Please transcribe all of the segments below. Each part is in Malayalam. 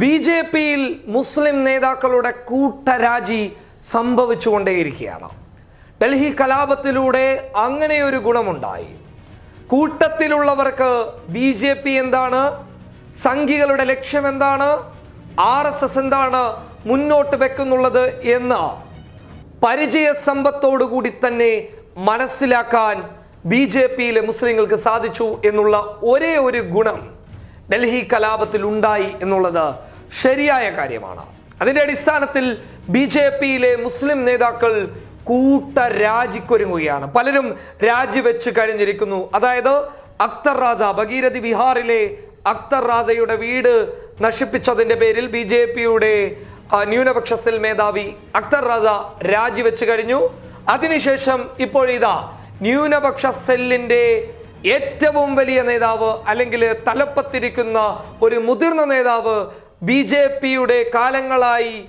ബി ജെ പിയിൽ മുസ്ലിം നേതാക്കളുടെ കൂട്ടരാജി സംഭവിച്ചുകൊണ്ടേയിരിക്കുകയാണ്. ഡൽഹി കലാപത്തിലൂടെ അങ്ങനെ ഒരു ഗുണമുണ്ടായി. കൂട്ടത്തിലുള്ളവർക്ക് ബി ജെ പി എന്താണ്? സംഘികളുടെ ലക്ഷ്യം എന്താണ് ആർ എസ് എസ് എന്താണ് മുന്നോട്ട് വെക്കുന്നുള്ളത് എന്ന് പരിചയ സമ്പത്തോടുകൂടി തന്നെ മനസ്സിലാക്കാൻ ബി ജെ പിയിലെ മുസ്ലിങ്ങൾക്ക് സാധിച്ചു എന്നുള്ള ഒരേ ഒരു ഗുണം ഡൽഹി കലാപത്തിൽ ഉണ്ടായി എന്നുള്ളത് ശരിയായ കാര്യമാണ്. അതിന്റെ അടിസ്ഥാനത്തിൽ ബി ജെ പിയിലെ മുസ്ലിം നേതാക്കൾ കൂട്ട രാജിക്കൊരുങ്ങുകയാണ് പലരും രാജിവെച്ച് കഴിഞ്ഞിരിക്കുന്നു. അതായത് അക്തർ റാസ ഭഗീരഥി ബീഹാറിലെ അക്തർ റാസയുടെ വീട് നശിപ്പിച്ചതിന്റെ പേരിൽ ബി ജെ പിയുടെ ന്യൂനപക്ഷ സെൽ മേധാവി അക്തർ റാസ രാജിവെച്ച് കഴിഞ്ഞു. അതിനുശേഷം ഇപ്പോൾ ഇതാ ന്യൂനപക്ഷ സെല്ലിന്റെ ഏറ്റവും വലിയ നേതാവ് അല്ലെങ്കിൽ തലപ്പത്തിരിക്കുന്ന ഒരു മുതിർന്ന നേതാവ് ബി ജെ പിയുടെ കാലങ്ങളായി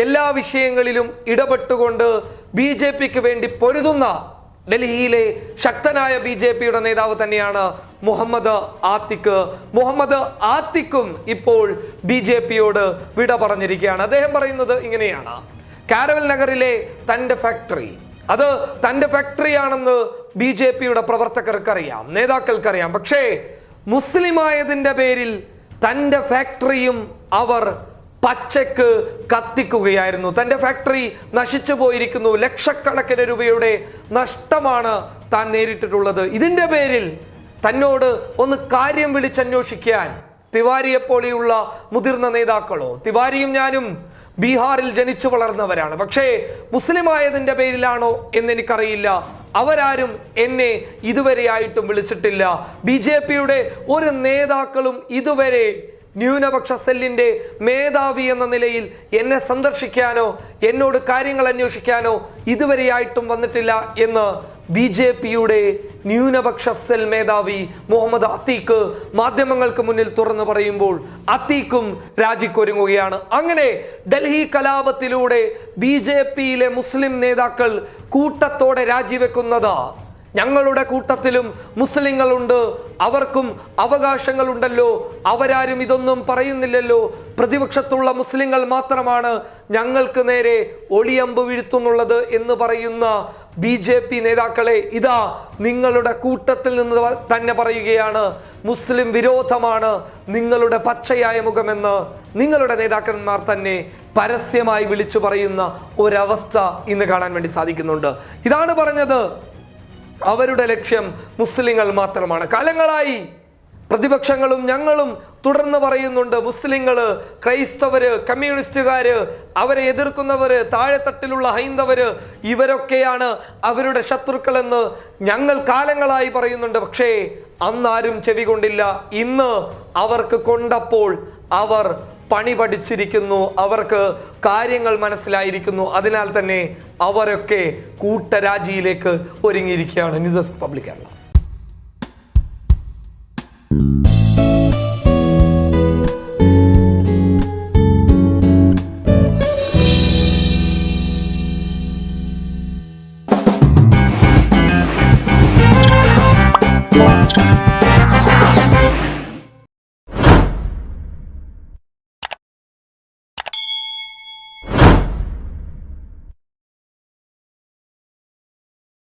എല്ലാ വിഷയങ്ങളിലും ഇടപെട്ടുകൊണ്ട് ബി ജെ പിക്ക് വേണ്ടി പൊരുതുന്ന ഡൽഹിയിലെ ശക്തനായ ബി ജെ പിയുടെ നേതാവ് തന്നെയാണ് മുഹമ്മദ് ആത്തിക്ക്. മുഹമ്മദ് ആത്തിക്കും ഇപ്പോൾ ബി ജെ പിയോട് വിട പറഞ്ഞിരിക്കുകയാണ്. അദ്ദേഹം പറയുന്നത് ഇങ്ങനെയാണ്. കാരവൽ നഗറിലെ തന്റെ ഫാക്ടറി അത് തന്റെ ഫാക്ടറിയാണെന്ന് ബി ജെ പിയുടെ പ്രവർത്തകർക്കറിയാം നേതാക്കൾക്കറിയാം. പക്ഷേ മുസ്ലിമായതിന്റെ പേരിൽ തന്റെ ഫാക്ടറിയും അവർ പച്ചക്ക് കത്തിക്കുകയായിരുന്നു. തന്റെ ഫാക്ടറി നശിച്ചു പോയിരിക്കുന്നു. ലക്ഷക്കണക്കിന് രൂപയുടെ നഷ്ടമാണ് താൻ നേരിട്ടിട്ടുള്ളത്. ഇതിന്റെ പേരിൽ തന്നോട് ഒന്ന് കാര്യം വിളിച്ചന്വേഷിക്കാൻ തിവാരിയെ പോലെയുള്ള മുതിർന്ന നേതാക്കളോ തിവാരിയും ഞാനും ബീഹാറിൽ ജനിച്ചു വളർന്നവരാണ്. പക്ഷേ മുസ്ലിമായതിന്റെ പേരിലാണോ എന്നെനിക്കറിയില്ല. അവരാരും എന്നെ ഇതുവരെയായിട്ടും വിളിച്ചിട്ടില്ല. ബി ജെ പിയുടെ ഒരു നേതാക്കളും ഇതുവരെ ന്യൂനപക്ഷ സെല്ലിന്റെ മേധാവി എന്ന നിലയിൽ എന്നെ സന്ദർശിക്കാനോ എന്നോട് കാര്യങ്ങൾ അന്വേഷിക്കാനോ ഇതുവരെയായിട്ടും വന്നിട്ടില്ല എന്ന് ബി ജെ പിയുടെ ന്യൂനപക്ഷ സെൽ മേധാവി മുഹമ്മദ് അത്തീഖ് മാധ്യമങ്ങൾക്ക് മുന്നിൽ തുറന്നു പറയുമ്പോൾ അത്തീഖും രാജിക്കൊരുങ്ങുകയാണ്. അങ്ങനെ ഡൽഹി കലാപത്തിലൂടെ ബി ജെ പിയിലെ മുസ്ലിം നേതാക്കൾ കൂട്ടത്തോടെ രാജിവെക്കുന്നത് ഞങ്ങളുടെ കൂട്ടത്തിലും മുസ്ലിങ്ങളുണ്ട്. അവർക്കും അവകാശങ്ങളുണ്ടല്ലോ. അവരാരും ഇതൊന്നും പറയുന്നില്ലല്ലോ. പ്രതിപക്ഷത്തുള്ള മുസ്ലിങ്ങൾ മാത്രമാണ് ഞങ്ങൾക്ക് നേരെ ഒളിയമ്പ് വീഴ്ത്തുന്നുള്ളത് എന്ന് പറയുന്ന ബി ജെ പി നേതാക്കളെ ഇതാ നിങ്ങളുടെ കൂട്ടത്തിൽ നിന്ന് തന്നെ പറയുകയാണ്. മുസ്ലിം വിരോധമാണ് നിങ്ങളുടെ പച്ചയായ മുഖമെന്ന് നിങ്ങളുടെ നേതാക്കന്മാർ തന്നെ പരസ്യമായി വിളിച്ചു പറയുന്ന ഒരവസ്ഥ ഇന്ന് കാണാൻ വേണ്ടി സാധിക്കുന്നുണ്ട്. ഇതാണ് പറഞ്ഞത്. അവരുടെ ലക്ഷ്യം മുസ്ലിങ്ങൾ മാത്രമാണ്. കാലങ്ങളായി പ്രതിപക്ഷങ്ങളും ഞങ്ങളും തുടർന്ന് പറയുന്നുണ്ട് മുസ്ലിങ്ങൾ ക്രൈസ്തവര് കമ്മ്യൂണിസ്റ്റുകാര് അവരെ എതിർക്കുന്നവർ താഴെത്തട്ടിലുള്ള ഹൈന്ദവർ ഇവരൊക്കെയാണ് അവരുടെ ശത്രുക്കളെന്ന് ഞങ്ങൾ കാലങ്ങളായി പറയുന്നുണ്ട്. പക്ഷേ അന്നാരും ചെവി കൊണ്ടില്ല. ഇന്ന് അവർക്ക് കൊണ്ടപ്പോൾ അവർ പണി പഠിച്ചിരിക്കുന്നു അവർക്ക് കാര്യങ്ങൾ മനസ്സിലായിരിക്കുന്നു. അതിനാൽ തന്നെ അവരൊക്കെ കൂട്ടരാജിയിലേക്ക് ഒരുങ്ങിയിരിക്കുകയാണ് ന്യൂസ് ഡെസ്ക് പബ്ലിക് കേരള.